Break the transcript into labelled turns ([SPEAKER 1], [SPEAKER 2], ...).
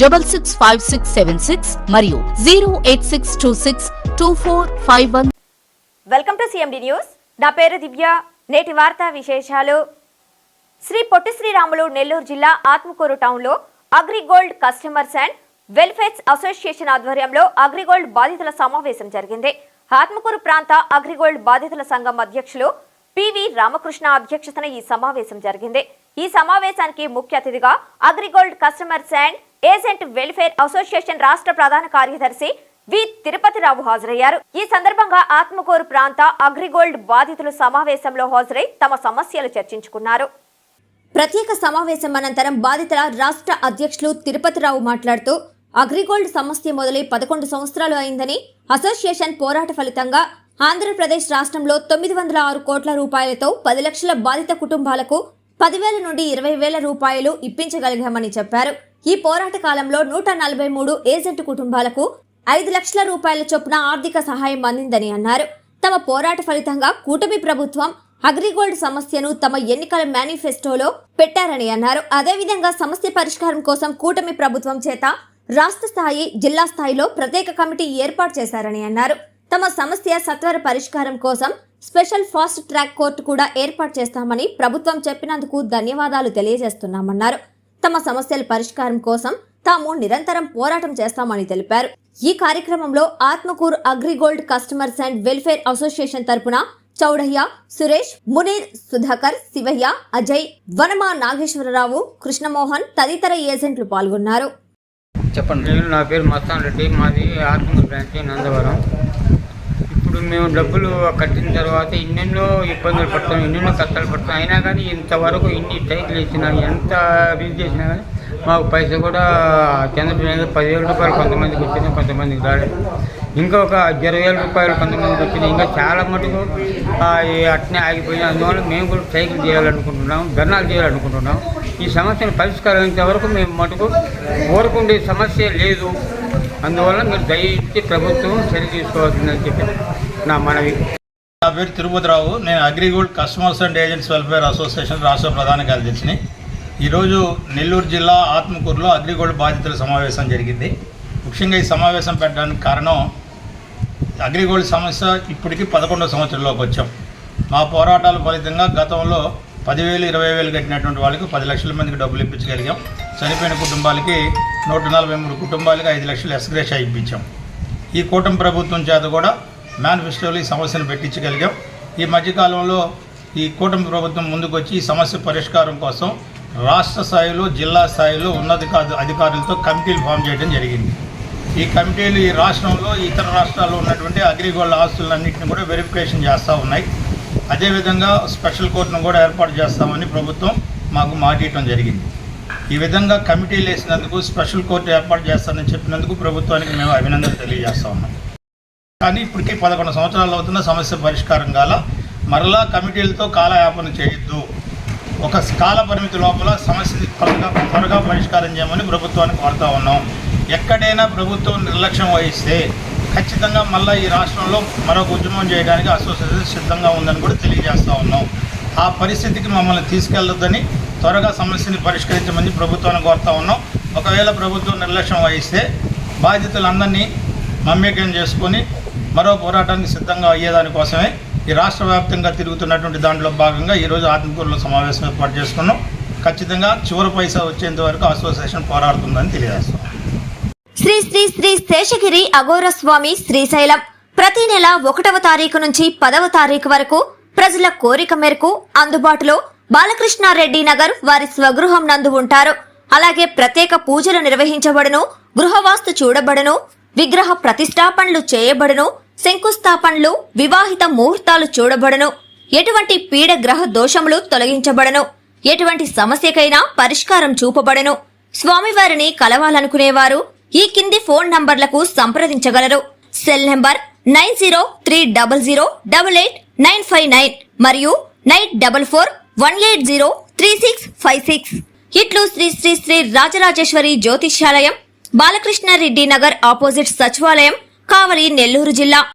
[SPEAKER 1] double six five six seven six మరియు zero eight six two six two four five one
[SPEAKER 2] welcome to CMD news నా పేరు దివ్య. నేటి వార్తా విశేషాలు. శ్రీ పొట్టి శ్రీరాములు నెల్లూరు జిల్లా ఆత్మకూరు టౌన్లో Agrigold customers and welfares association ఆధ్వర్యంలో అగ్రిగోల్డ్ బాధితుల సమావేశం జరిగింది. ఆత్మకూరు ప్రాంత అగ్రిగోల్డ్ బాధితుల సంఘం అధ్యక్షులు పివి రామకృష్ణ అధ్యక్షతన ఈ సమావేశం జరిగింది. ఈ సమావేశానికి ముఖ్య అతిథిగా Agrigold customers and agent welfare association రాష్ట్ర ప్రధాన కార్యదర్శి వి. తిరుపతిరావు హాజరయ్యారు. ఈ సందర్భంగా ఆత్మకూరు ప్రాంత అగ్రిగోల్డ్ బాధితులు సమావేశంలో హాజరై తమ సమస్యలు చర్చించుకున్నారు. ప్రత్యేక సమావేశం అనంతరం బాధితుల రాష్ట్ర అధ్యక్షులు తిరుపతిరావు మాట్లాడుతూ అగ్రిగోల్డ్ సమస్య మొదలై పదకొండు సంవత్సరాలు అయిందని అసోసియేషన్ పోరాట ఫలితంగా ఆంధ్రప్రదేశ్ రాష్ట్రంలో తొమ్మిది వందల ఆరు కోట్ల రూపాయలతో పది లక్షల బాధిత కుటుంబాలకు పదివేల నుండి ఇరవై వేల రూపాయలు ఇప్పించగలిగామని చెప్పారు. ఈ పోరాట కాలంలో నూట నలభై మూడు ఏజెంట్ కుటుంబాలకు ఐదు లక్షల రూపాయల చొప్పున ఆర్థిక సహాయం అందిందని అన్నారు. తమ పోరాట ఫలితంగా కూటమి ప్రభుత్వం అగ్రిగోల్డ్ సమస్యను తమ ఎన్నికల మేనిఫెస్టోలో పెట్టారని అన్నారు. అదేవిధంగా సమస్య పరిష్కారం కోసం కూటమి ప్రభుత్వం చేత రాష్ట్ర స్థాయి జిల్లా స్థాయిలో ప్రత్యేక కమిటీ ఏర్పాటు చేశారని అన్నారు. తమ సమస్య సత్వర పరిష్కారం కోసం స్పెషల్ ఫాస్ట్ ట్రాక్ కోర్టు కూడా ఏర్పాటు చేస్తామని ప్రభుత్వం చెప్పినందుకు ధన్యవాదాలు తెలియజేస్తున్నామన్నారు. తమ సమస్యల పరిష్కారం కోసం తాము నిరంతరం పోరాటం చేస్తామని తెలిపారు. ఈ కార్యక్రమంలో Atmakur Agrigold customers and welfare association తరపున చౌడయ్య సురేష్ మునీర్ సుధాకర్ శివయ్య అజయ్ వనమా నాగేశ్వరరావు కృష్ణమోహన్ తదితర ఏజెంట్లు పాల్గొన్నారు.
[SPEAKER 3] చెప్పండి.
[SPEAKER 4] నేను నా పేరు మస్తాన్ రెడ్డి. మాది ఆత్మకూరు బ్రాంచ్ నందవరం. ఇప్పుడు మేము డబ్బులు కట్టిన తర్వాత ఎన్నెన్నో ఇబ్బందులు పడతాం ఎన్నెన్నో కష్టాలు పడతాం. అయినా కానీ ఇంతవరకు ఇన్ని టైట్లు ఇచ్చినా ఎంత బిల్ చేసినా కానీ మాకు పైసలు కూడా చంద్రబాబు పదివేల రూపాయలు కొంతమందికి వచ్చినాయి కొంతమందికి రాలేదు ఇంకా ఒక ఇరవై వేల రూపాయలు కొంతమందికి వచ్చినాయి ఇంకా చాలా మటుకు అట్నే ఆగిపోయినాయి అందువల్ల మేము కూడా సైకిల్ చేయాలనుకుంటున్నాం ధర్నాలు చేయాలనుకుంటున్నాం. ఈ సమస్యను పరిష్కరించే వరకు మేము మటుకు ఊరుకుండే సమస్య లేదు. అందువల్ల మీరు దయచేసి ప్రభుత్వం చర్య తీసుకోవాల్సిందని చెప్పి నా మనవి.
[SPEAKER 5] నా పేరు తిరుపతిరావు. నేను Agrigold customers and agents welfare association రాష్ట్ర ప్రధాన కార్యదర్శిని. ఈరోజు నెల్లూరు జిల్లా ఆత్మకూరులో అగ్రిగోల్డ్ బాధితుల సమావేశం జరిగింది. ముఖ్యంగా ఈ సమావేశం పెట్టడానికి కారణం అగ్రిగోల్డ్ సమస్య ఇప్పటికి పదకొండో సంవత్సరంలోకి వచ్చాం. మా పోరాటాల ఫలితంగా గతంలో పదివేలు ఇరవై వేలు కట్టినటువంటి వాళ్ళకి పది లక్షల మందికి డబ్బులు ఇప్పించగలిగాం. చనిపోయిన కుటుంబాలకి నూట నలభై మూడు కుటుంబాలకి ఐదు లక్షలు ఎస్గ్రేషా ఇప్పించాం. ఈ కూటమి ప్రభుత్వం చేత కూడా మేనిఫెస్టోలో ఈ సమస్యను పెట్టించగలిగాం. ఈ మధ్యకాలంలో ఈ కూటమి ప్రభుత్వం ముందుకొచ్చి ఈ సమస్య పరిష్కారం కోసం రాష్ట్ర స్థాయిలో జిల్లా స్థాయిలో ఉన్నతాధి అధికారులతో కమిటీలు ఫామ్ చేయడం జరిగింది. ఈ కమిటీలు ఈ రాష్ట్రంలో ఇతర రాష్ట్రాల్లో ఉన్నటువంటి అగ్రిగోల్డ్ ఆస్తులన్నింటిని కూడా వెరిఫికేషన్ చేస్తూ ఉన్నాయి. అదేవిధంగా స్పెషల్ కోర్టును కూడా ఏర్పాటు చేస్తామని ప్రభుత్వం మాకు మాట ఇవ్వడం జరిగింది. ఈ విధంగా కమిటీలు వేసినందుకు స్పెషల్ కోర్టు ఏర్పాటు చేస్తానని చెప్పినందుకు ప్రభుత్వానికి మేము అభినందన తెలియజేస్తా ఉన్నాం. కానీ ఇప్పటికీ పదకొండు సంవత్సరాలు అవుతున్న సమస్య పరిష్కారం కాల మరలా కమిటీలతో కాలయాపన చేయొద్దు. ఒక కాల పరిమితి లోపల సమస్యని త్వరగా త్వరగా పరిష్కారం చేయమని ప్రభుత్వానికి కోరుతా ఉన్నాం. ఎక్కడైనా ప్రభుత్వం నిర్లక్ష్యం వహిస్తే ఖచ్చితంగా మళ్ళీ ఈ రాష్ట్రంలో మరొక ఉద్యమం చేయడానికి అసోసియేషన్ సిద్ధంగా ఉందని కూడా తెలియజేస్తూ ఉన్నాం. ఆ పరిస్థితికి మమ్మల్ని తీసుకెళ్ళొద్దని త్వరగా సమస్యని పరిష్కరించమని ప్రభుత్వాన్ని కోరుతా ఉన్నాం. ఒకవేళ ప్రభుత్వం నిర్లక్ష్యం వహిస్తే బాధితులందరినీ మమ్మేకం చేసుకొని మరో పోరాటానికి సిద్ధంగా అయ్యేదానికోసమే ఈ రాష్ట్ర వ్యాప్తంగా తిరుగుతున్నటువంటి దాంట్లో భాగంగా ఈరోజు ఆత్మకూరులో సమావేశం ఏర్పాటు చేసుకున్నాం. ఖచ్చితంగా చివరి పైసా వచ్చేంత వరకు అసోసియేషన్ పోరాడుతుందని తెలియజేస్తాం.
[SPEAKER 2] శ్రీ శ్రీ శ్రీ శేషగిరి అఘోర స్వామి శ్రీశైలం. ప్రతి నెల ఒకటవ తారీఖు నుంచి పదవ తారీఖు వరకు ప్రజల కోరిక మేరకు అందుబాటులో బాలకృష్ణారెడ్డి నగర్ వారి స్వగృహం నందు ఉంటారు. అలాగే ప్రత్యేక పూజలు నిర్వహించబడును గృహవాస్తు చూడబడును విగ్రహ ప్రతిష్టాపనలు చేయబడును శంకుస్థాపనలు వివాహిత ముహూర్తాలు చూడబడును. ఎటువంటి పీడగ్రహ దోషములు తొలగించబడను. ఎటువంటి సమస్యకైనా పరిష్కారం చూపబడను. స్వామివారిని కలవాలనుకునేవారు ఈ కింది ఫోన్ నంబర్లకు సంప్రదించగలరు. Cell number nine zero three double zero double eight nine five nine మరియు nine double four one eight zero three six five six. ఇట్లు శ్రీ శ్రీ శ్రీ రాజరాజేశ్వరి జ్యోతిష్యాలయం బాలకృష్ణారెడ్డి నగర్ ఆపోజిట్ సచివాలయం కావలి నెల్లూరు జిల్లా